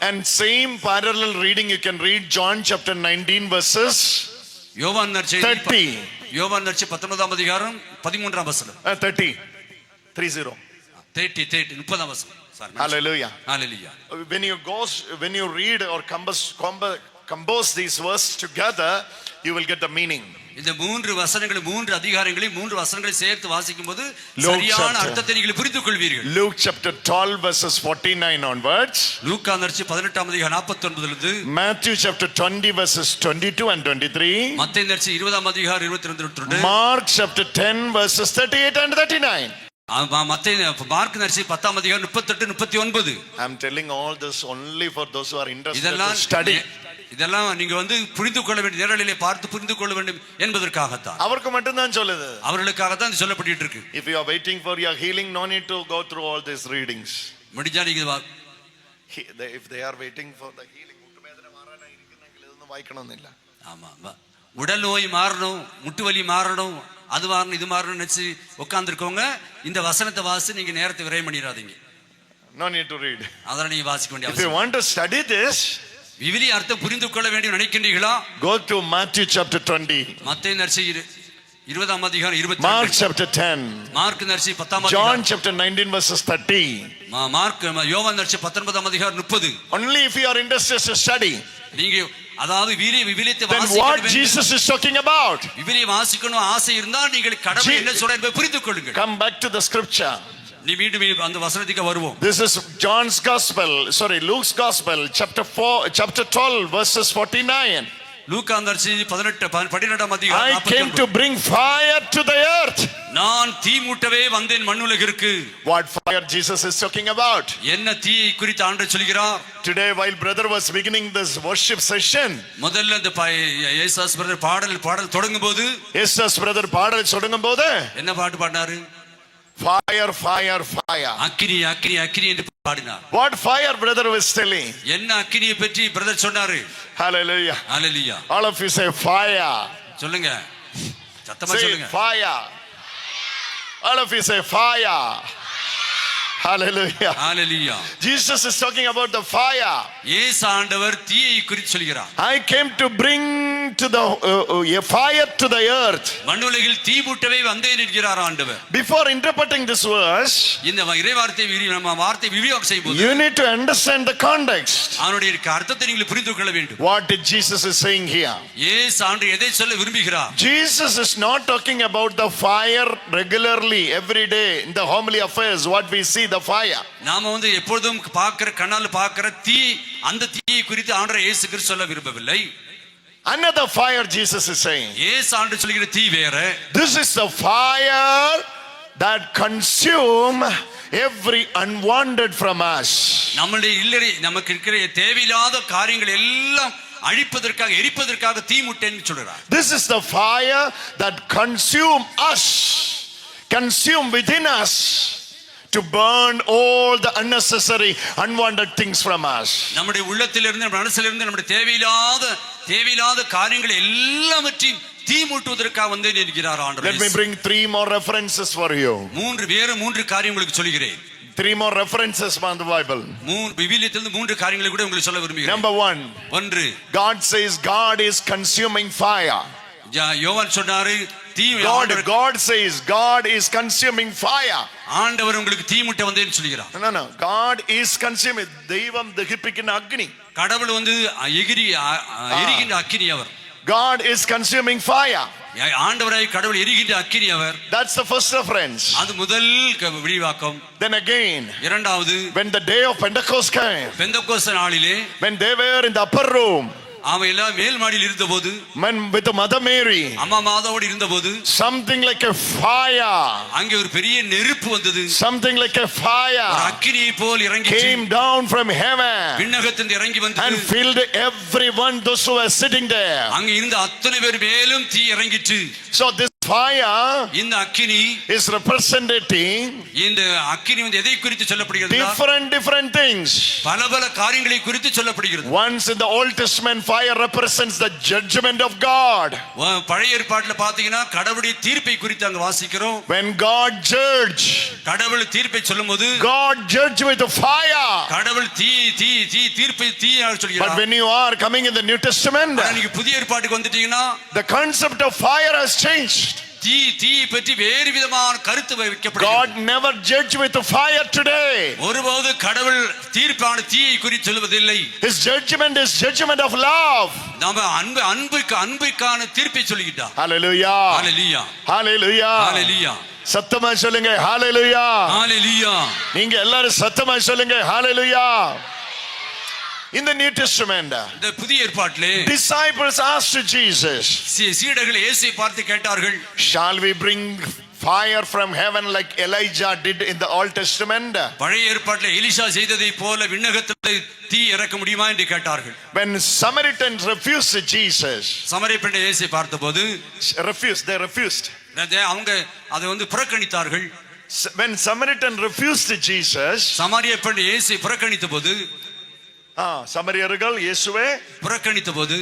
And same parallel reading you can read John chapter 19 verses uh, 30. 30. 30. 30. 30. Hallelujah. Hallelujah. Uh, when you go, when you read or compose these verses together, you will get the meaning. இந்த மூன்று வசனங்களை மூன்று அதிகாரங்களை மூன்று வசனங்களை சேர்த்து வாசிக்கும் போது சரியான. அர்த்தத்தை நீங்கள் புரிந்து கொள்வீர்கள் Luke chapter 12, verses 49 onwards. லூக்கா நற்சி பதினெட்டாம் அதிகாரம் நாற்பத்தி ஒன்பதிலிருந்து Matthew chapter 20, verses 22 and 23. மத்திய நற்சி இருபதாம் அதிகாரம் இருபத்தி ரெண்டு இருபத்தி ரெண்டு Mark chapter 10, verses 38 and 39. மத்திய மார்க் நற்சி பத்தாம் அதிகாரம் முப்பத்தெட்டு முப்பத்தி ஒன்பது I'm telling all this only for those who are interested இதெல்லாம் study. இதெல்லாம் நீங்க வந்து புரிந்து கொள்ள வேண்டிய நேரலிலே பார்த்து புரிந்து கொள்ள வேண்டும் என்பதற்காகத்தான் அவருக்கு மட்டும்தான் சொல்லுது அவர்களுக்காகத்தான் இது சொல்லப்பட்டு இருக்கு If you are waiting for your healing, no need to go through all these readings. முடிஞ்சா நீங்க வா- He- they- If they are waiting for the healing, മുട്ടുവേദന മാറാനായിരിക്കുന്നെങ്കിൽ ഇതൊന്നും വായിക്കണമെന്നില്ല. ஆமா வா. உடல் நோய் மாறணும் முட்டு வலி மாறணும் அது மாறணும் இது மாறணும் நினைச்சு உட்காந்துருக்கவங்க இந்த வசனத்தை வாசி நீங்க நேரத்தை விரயம் பண்ணிடாதீங்க No need to read. அதெல்லாம் நீங்க வாசிக்க வேண்டிய If you அவசியம் want to study this, விவிலி அர்த்தம் புரிந்து கொள்ள வேண்டும் நினைக்கின்றீர்களா go to Matthew chapter 20, மத்திய நர்சி இரு- இருபதாம் அதிகாரம் இருபத்தி Mark ரெண்டு. chapter 10, மார்க் நர்சி பத்தாம் chapter 19, verses 30. மா- மார்க் யோவான் நர்சி பத்தொன்பதாம் அதிகாரம் முப்பது Only if you are interested to study, நீங்க அதாவது வீரிய விவிலியத்தை then வாசிக்க what Jesus is talking about. விவிலியை வாசிக்கணும் ஆசை இருந்தால் நீங்கள் ஜீ- என்ன சொல்ற என்பதை புரிந்து கொள்ளுங்கள் Come back to the scripture. நீ மீண்டும் அந்த வசனத்துக்கு வருவோம் This is John's gospel, sorry, Luke's gospel, chapter 4, chapter 12, verses 49. லூக்கா நர்சி பதினெட்டு பன்னிரெண்டாம் அதிகாரம் I came to bring fire to the earth. நான் தீ மூட்டவே வந்தேன் மண்ணுலகிற்கு What fire Jesus is talking about? என்ன தீயை குறித்து ஆண்டு சொல்கிறார் Today, while brother was beginning this worship session, முதல்ல இந்த ஏசாஸ் பிரதர் பாடல் பாடல் தொடங்கும் போது Estes brother பாடல் சொல்லுங்க போது என்ன பாட்டு பாடினாரு fire, fire, fire. அக்கினி அக்கினி அக்கினி என்று பாடினார் What fire brother was telling? என்ன அக்கினியை பற்றி பிரதர் சொன்னாரு Hallelujah. அலலியா All of you say fire. சொல்லுங்க சத்தமா சொல்லுங்க fire. All of you say fire. Hallelujah. அலலியா Jesus is talking about the fire. ஏசு ஆண்டவர் தீயை குறித்து சொல்கிறார் I came to bring to the uh, uh, a fire to the earth. மண்ணுலகில் தீ மூட்டவே வந்தேன் என்கிறார் ஆண்டவர் Before interpreting this verse, இந்த வ- இறைவார்த்தை விரி- நம்ம வார்த்தை விரிவாக்கம் செய்யும் போது you need to understand the context. அவனுடைய அர்த்தத்தை நீங்கள் புரிந்து கொள்ள வேண்டும் What did Jesus is saying here? ஏசு ஆண்டு எதை சொல்ல விரும்புகிறார் Jesus is not talking about the fire regularly every day in the homily affairs. What we see, the fire. நாம வந்து எப்பொழுதும் பார்க்கிற கண்ணால் பார்க்கிற தீ அந்த தீயை குறித்து ஆண்டவர் இயேசு கிறிஸ்து சொல்ல விரும்பவில்லை Another fire, Jesus is saying. ஏசு ஆண்டு சொல்கிற தீ வேற This is the fire that consume every unwanted from us. நம்மளுடைய இல்லறை நமக்கு இருக்கிற தேவையில்லாத காரியங்கள் எல்லாம் அழிப்பதற்காக எரிப்பதற்காக தீ முட்டேன்னு சொல்றார் This is the fire that consume us, consume within us to burn all the unnecessary, unwanted things from us. நம்முடைய உள்ளத்திலிருந்து நம்ம மனசிலிருந்து நம்முடைய தேவையில்லாத தேவையில்லாத காரியங்கள் எல்லாவற்றையும் தீ மூட்டுவதற்காக வந்து என்கிறார் Let me ஆண்டவர் bring three more references for you. மூன்று வேறு மூன்று காரியம் உங்களுக்கு சொல்கிறேன் Three more references from the Bible. மூன்று விவிலியத்திலிருந்து மூன்று காரியங்களை கூட உங்களுக்கு சொல்ல விரும்புகிறேன் Number one, ஒன்று God says God is consuming fire. யா- யோவான் சொன்னாரு தீ God, God says God is consuming fire. ஆண்டவர் உங்களுக்கு தீ முட்டை வந்தேன்னு சொல்கிறார் No, no, God is consuming. தெய்வம் தகிப்பிக்கிற அக்னி. கடவுள் வந்து எகிரி எரிகின்ற அக்கினி அவர் God is consuming fire. ஆண்டவராய் கடவுள் எரிகின்ற அக்கினி அவர் That's the first reference. அது முதல் விரிவாக்கம் Then again, இரண்டாவது when the day of Pentecost came, பெந்தகோஸ்த நாளிலே when they were in the upper room, அவன் எல்லாம் மேல் மாடியில் இருந்தபோது when with Mother Mary, அம்மா மாதாவோடு இருந்தபோது something like a fire, அங்கே ஒரு பெரிய நெருப்பு வந்தது something like a ஒரு fire அக்கினியை போல் இறங்கி came down from heaven விண்ணகத்திலிருந்து இறங்கி and வந்தது filled everyone, those who were sitting there. அங்க இருந்த அத்தனை பேர் மேலும் தீ இறங்கிற்று So this fire இந்த அக்கினி is representing இந்த அக்கினி வந்து எதை குறித்து சொல்லப்படுகிறது different different things. பல பல காரியங்களை குறித்து சொல்லப்படுகிறது Once in the Old Testament, fire represents the judgment of God. வ- பழைய ஏற்பாட்டுல பாத்தீங்கன்னா கடவுளுடைய தீர்ப்பை குறித்து அங்க வாசிக்கிறோம் When God judged, கடவுள் தீர்ப்பை சொல்லும்போது God judged with fire. கடவுள் தீ தீ தீ தீர்ப்பை தீயாக But சொல்கிறார் when you are coming in the New Testament, நீங்க புதிய ஏற்பாட்டுக்கு வந்துட்டீங்கன்னா the concept of fire has changed. தீ தீ பற்றி வேறு விதமான கருத்து வைக்கப்படுகிறது God never judged with fire today. ஒருபோது கடவுள் தீர்ப்பான தீயை குறித்து சொல்வதில்லை His judgment is judgment of love. நாம அன்பு அன்புக்கு அன்புக்கான தீர்ப்பை சொல்லிக்கிட்டா Hallelujah. ஹalleluya Hallelujah. ஹalleluya சத்தமா சொல்லுங்க Hallelujah. ஹalleluya நீங்க எல்லாரும் சத்தமா சொல்லுங்க Hallelujah. In the New Testament, இந்த புதிய ஏற்பாட்டிலே disciples asked Jesus, சீடர்கள் இயேசுவை பார்த்து கேட்டார்கள் Shall we bring fire from heaven like Elijah did in the Old Testament? பழைய ஏற்பாட்டில் எலிஷா செய்ததை போல விண்ணகத்தில் தீ இறக்க முடியுமா என்று கேட்டார்கள் When Samaritans refused Jesus, சமரிய பெண்ணை இயேசை பார்த்தபோது refused, they refused. அவங்க அதை வந்து புறக்கணித்தார்கள் When Samaritan refused Jesus, சமாரிய பெண் இயேசை புறக்கணித்த போது ah, சமரியர்கள் இயேசுவை. புறக்கணித்த போது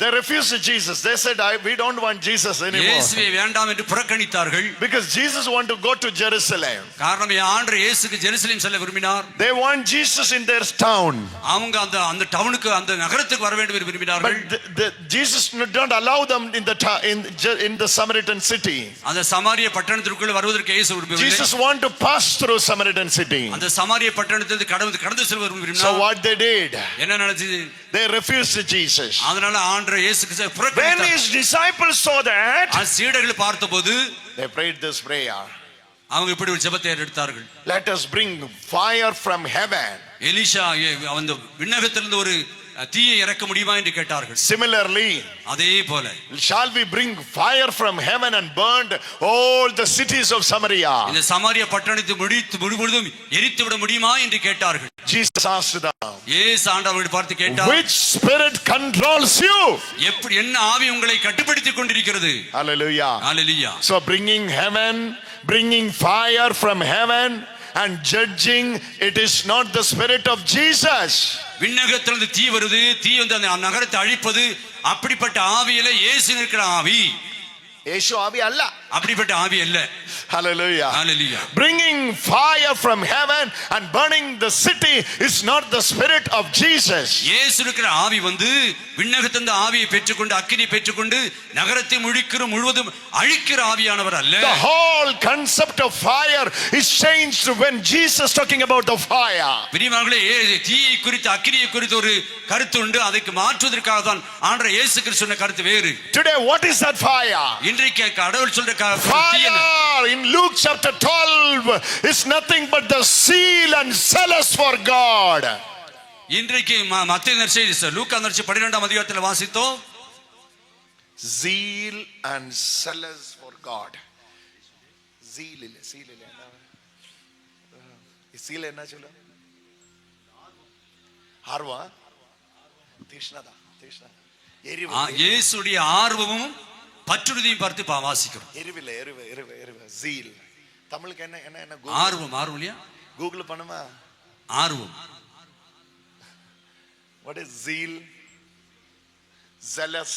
they refused Jesus. They said, I, we don't want Jesus anymore. இயேசுவை வேண்டாம் என்று புறக்கணித்தார்கள் Because Jesus want to go to Jerusalem. காரணம் ஆண்டு இயேசுக்கு ஜெருசலேம் செல்ல விரும்பினார் They want Jesus in their town. அவங்க அந்த அந்த டவுனுக்கு அந்த நகரத்துக்கு வர வேண்டும் என்று விரும்பினார்கள் But the, the, Jesus did not allow them in the, ta- in, in the Samaritan city. அந்த சமாரிய பட்டணத்திற்குள் வருவதற்கு இயேசு விரும்பவில்லை Jesus want to pass through Samaritan city. அந்த சமாரிய பட்டணத்திலிருந்து கடந்து கடந்து செல்ல So விரும்பினார் what they did, என்ன நடந்தது they refused Jesus. அதனால ஆண்டு இயேசுக்கு செ- When புறக்கணித்தார் his disciples saw that, அந்த சீடர்கள் பார்த்தபோது they prayed this prayer. அவங்க இப்படி ஒரு ஜெபத்தை எடுத்தார்கள் Let us bring fire from heaven. Elisha அந்த விண்ணகத்திலிருந்து ஒரு தீயை இறக்க முடியுமா என்று கேட்டார்கள் Similarly, அதே போல shall we bring fire from heaven and burn all the cities of Samaria? இந்த சமாரிய பட்டணத்தை முடித்து முழுவதும் எரித்து விட முடியுமா என்று கேட்டார்கள் Jesus asked them, ஏசு ஆண்டவர்கள் பார்த்து கேட்டார் Which spirit controls you? எப்படி என்ன ஆவி உங்களை கட்டுப்படுத்திக் கொண்டிருக்கிறது Hallelujah. Hallelujah So bringing heaven, bringing fire from heaven and judging, it is not the spirit of Jesus. விண்ணகத்திலிருந்து தீ வருது தீ வந்து அந்த நகரத்தை அழிப்பது அப்படிப்பட்ட ஆவியில இயேசு இருக்கிற ஆவி Yeshu Avi Allah. அப்படிப்பட்ட ஆவி அல்ல Hallelujah. Hallelujah Bringing fire from heaven and burning the city is not the spirit of Jesus. இயேசு இருக்கிற ஆவி வந்து விண்ணகத்திலிருந்து ஆவியை பெற்றுக்கொண்டு அக்கினி பெற்றுக்கொண்டு நகரத்தை முழிக்கிற முழுவதும் அழிக்கிற ஆவியானவர் அல்ல The whole concept of fire is changed when Jesus talking about the fire. பிரியமானவர்களே ஏ- தீயை குறித்து அக்கினியை குறித்து ஒரு கருத்து உண்டு அதுக்கு மாற்றுவதற்காக தான் ஆண்டவர் இயேசு கிறிஸ்து சொன்ன கருத்து வேறு Today, what is that fire? இன்றைக்கு கடவுள் சொல்ற? Fire in Luke chapter 12 is nothing but the seal and zealous for God. இன்றைக்கு மத்திய நர்சை லூக்கா நர்சி பன்னிரெண்டாம் அதிகாரத்தில் வாசித்தோம் Zeal and zealous for God. Zeal இல்ல zeal இல்ல zeal என்ன சொல்ல ஆர்வம் தீஷ்ணதா தீஷ்ணா எரிவு இயேசுடைய ஆர்வமும் பற்றுறுதியும் பார்த்து வாசிக்கிறோம். எரிவில்ல எரிவு எரிவு எரிவு. Zeal. தமிழுக்கு என்ன என்ன என்ன? ஆர்வம் ஆர்வம் இல்லையா? கூகுள் பண்ணுமா? ஆர்வம். What is zeal? Zealous.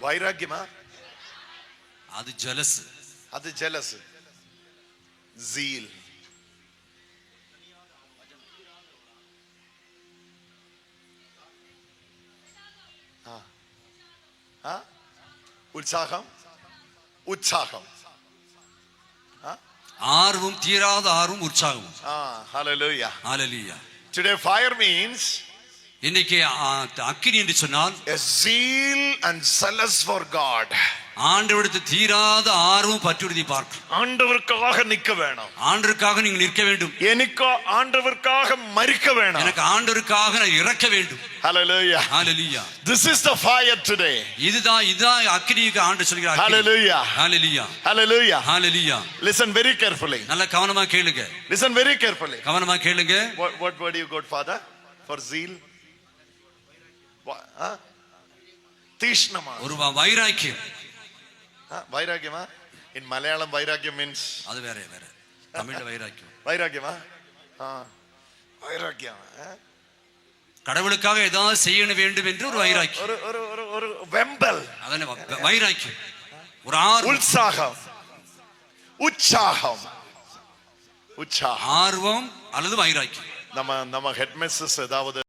வைராக்கியமா? அது ஜலஸ் அது jealous. Zeal. உற்சாகம் உற்சாகம் ஆர்வம் தீராத ஆர்வம் உற்சாகம் Ah. ஹalleluya Today, fire means இன்னைக்கு அக்கினி என்று சொன்னால் a zeal and zealous for God. ஆண்டவருக்கு தீராத ஆர்வம் பற்றுறுதி பார்க்க ஆண்டவருக்காக நிற்க வேணும். ஆண்டவருக்காக நீங்க நிற்க வேண்டும். எனக்கு ஆண்டவருக்காக மறிக்க வேணும். எனக்கு ஆண்டவருக்காக நான் இறக்க வேண்டும். ஹalleluya ஹalleluya this is the fire today. இதுதான் இதுதான் அக்கினிக்கு ஆண்டு சொல்கிறார். ஹalleluya ஹalleluya ஹalleluya ஹalleluya listen very carefully. நல்ல கவனமா கேளுங்க. Listen very carefully. கவனமா கேளுங்க. What what word you got father? For zeal? What, huh? தீஷ்ணமா ஒரு வைராக்கியம். வைராக்கியமா இன் மலையாளம் வைராக்கியம் மீன்ஸ் அது வேற வேற. தமிழ் வைராக்கியம். வைராக்கியமா வைராக்கியம் கடவுளுக்காக ஏதாவது செய்யணும் வேண்டும் என்று ஒரு வைராக்கியம். ஒரு ஒரு ஒரு வெம்பல். அதான வைராக்கியம். ஒரு ஆர் உற்சாகம். உற்சாகம். உற்சாகம். ஆர்வம் அல்லது வைராக்கியம். நம்ம நம்ம ஹெட்மிஸ்ஸஸ் ஏதாவது